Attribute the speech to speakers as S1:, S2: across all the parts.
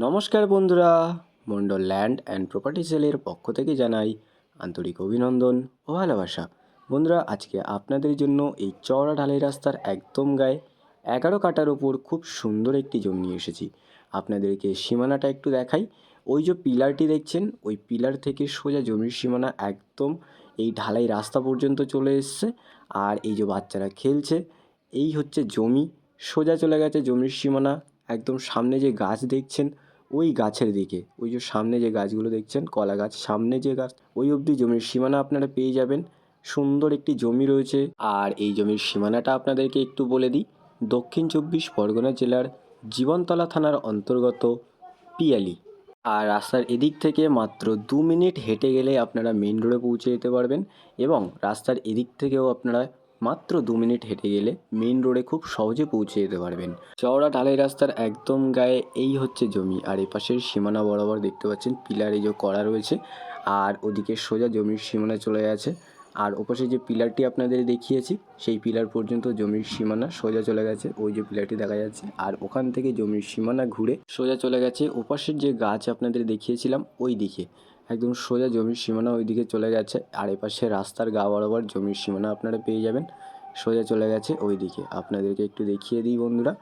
S1: নমস্কার বন্ধুরা, Mondal land and property সেলের পক্ষ থেকে জানাই আন্তরিক অভিনন্দন ও ভালোবাসা। বন্ধুরা, আজকে আপনাদের জন্য এই চওড়া ঢালাই রাস্তার একদম গায়ে এগারো কাটার ওপর খুব সুন্দর একটি জমি এসেছি। আপনাদেরকে সীমানাটা একটু দেখাই। ওই যে পিলারটি দেখছেন, ওই পিলার থেকে সোজা জমির সীমানা একদম এই ঢালাই রাস্তা পর্যন্ত চলে এসছে। আর এই যে বাচ্চারা খেলছে, এই হচ্ছে জমি। সোজা চলে গেছে জমির সীমানা। একদম সামনে যে গাছ দেখছেন, ওই গাছের দিকে। ওই যে সামনে যে গাছগুলো দেখছেন, কলা গাছ, সামনে যে গাছ, ওই অবধি জমির সীমানা আপনারা পেয়ে যাবেন। সুন্দর একটি জমি রয়েছে। আর এই জমির সীমানাটা আপনাদেরকে একটু বলে দিই। দক্ষিণ চব্বিশ পরগনা জেলার জীবনতলা থানার অন্তর্গত পিয়ালি। আর রাস্তার এদিক থেকে মাত্র দু মিনিট হেঁটে গেলে আপনারা মেন রোডে পৌঁছে যেতে পারবেন এবং রাস্তার এদিক থেকেও আপনারা মাত্র দু মিনিট হেঁটে গেলে মেন রোডে খুব সহজে পৌঁছে যেতে পারবেন। চওড়া ঢালাই রাস্তার একদম গায়ে এই হচ্ছে জমি। আর এপাশের সীমানা বরাবর দেখতে পাচ্ছেন পিলারে যে করা রয়েছে, আর ওদিকে সোজা জমির সীমানা চলে গেছে। আর ওপাশে যে পিলারটি আপনাদের দেখিয়েছি, সেই পিলার পর্যন্ত জমির সীমানা সোজা চলে গেছে। ওই যে পিলারটি দেখা যাচ্ছে, আর ওখান থেকে জমির সীমানা ঘুরে সোজা চলে গেছে। ওপাশের যে গাছ আপনাদের দেখিয়েছিলাম, ওই দিকে। একদম সোজা জমির সীমানা ওই দিকে চলে গেছে। আর এপাশে রাস্তার গা বরাবর জমির সীমানা আপনারা পেয়ে যাবেন। সোজা চলে গেছে ওই দিকে আপনাদেরকে একটু দেখিয়ে দিই বন্ধুরা।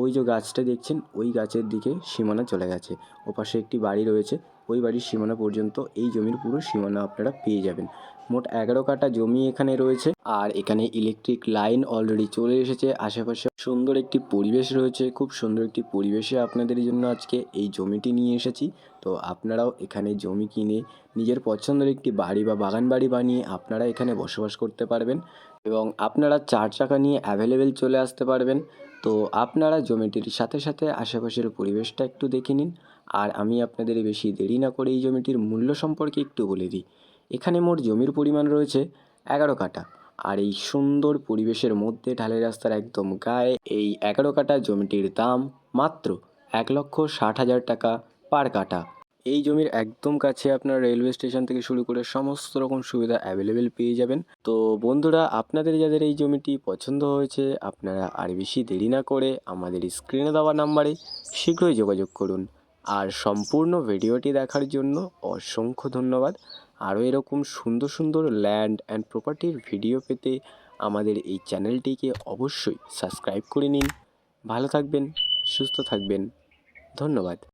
S1: ওই যে গাছটা দেখছেন, ওই গাছের দিকে সীমানা চলে গেছে। ওপাশে একটি বাড়ি রয়েছে, ওই বাড়ির সীমানা পর্যন্ত এই জমির পুরো সীমানা আপনারা পেয়ে যাবেন। মোট এগারো কাটা জমি এখানে রয়েছে আর এখানে ইলেকট্রিক লাইন অলরেডি চলে এসেছে। আশেপাশে সুন্দর একটি পরিবেশ রয়েছে, খুব সুন্দর একটি পরিবেশে আপনাদের জন্য আজকে এই জমিটি নিয়ে এসেছি। তো আপনারাও এখানে জমি কিনে নিজের পছন্দের একটি বাড়ি বা বাগান বাড়ি বানিয়ে আপনারা এখানে বসবাস করতে পারবেন এবং আপনারা চার চাকা নিয়ে অ্যাভেলেবেল চলে আসতে পারবেন। তো আপনারা জমিটির সাথে সাথে আশেপাশের পরিবেশটা একটু দেখে নিন। আর আমি আপনাদের বেশি দেরি না করে এই জমিটির মূল্য সম্পর্কে একটু বলে দিই। এখানে মোট জমির পরিমাণ রয়েছে এগারো কাটা আর এই সুন্দর পরিবেশের মধ্যে ঢালের রাস্তার একদম গায়ে এই এগারো কাটা জমিটির দাম মাত্র এক লক্ষ ষাট হাজার টাকা পার কাটা এই জমির একদম কাছে আপনার রেলওয়ে স্টেশন থেকে শুরু করে সমস্ত রকম সুবিধা অ্যাভেলেবেল পেয়ে যাবেন। তো বন্ধুরা, আপনাদের যাদের এই জমিটি পছন্দ হয়েছে, আপনারা আর বেশি দেরি না করে আমাদের স্ক্রিনে দেওয়া নাম্বারে শীঘ্রই যোগাযোগ করুন। আর সম্পূর্ণ ভিডিওটি দেখার জন্য অসংখ্য ধন্যবাদ। আরও এরকম সুন্দর সুন্দর ল্যান্ড অ্যান্ড প্রপার্টির ভিডিও পেতে আমাদের এই চ্যানেলটিকে অবশ্যই সাবস্ক্রাইব করে নিন। ভালো থাকবেন, সুস্থ থাকবেন। ধন্যবাদ।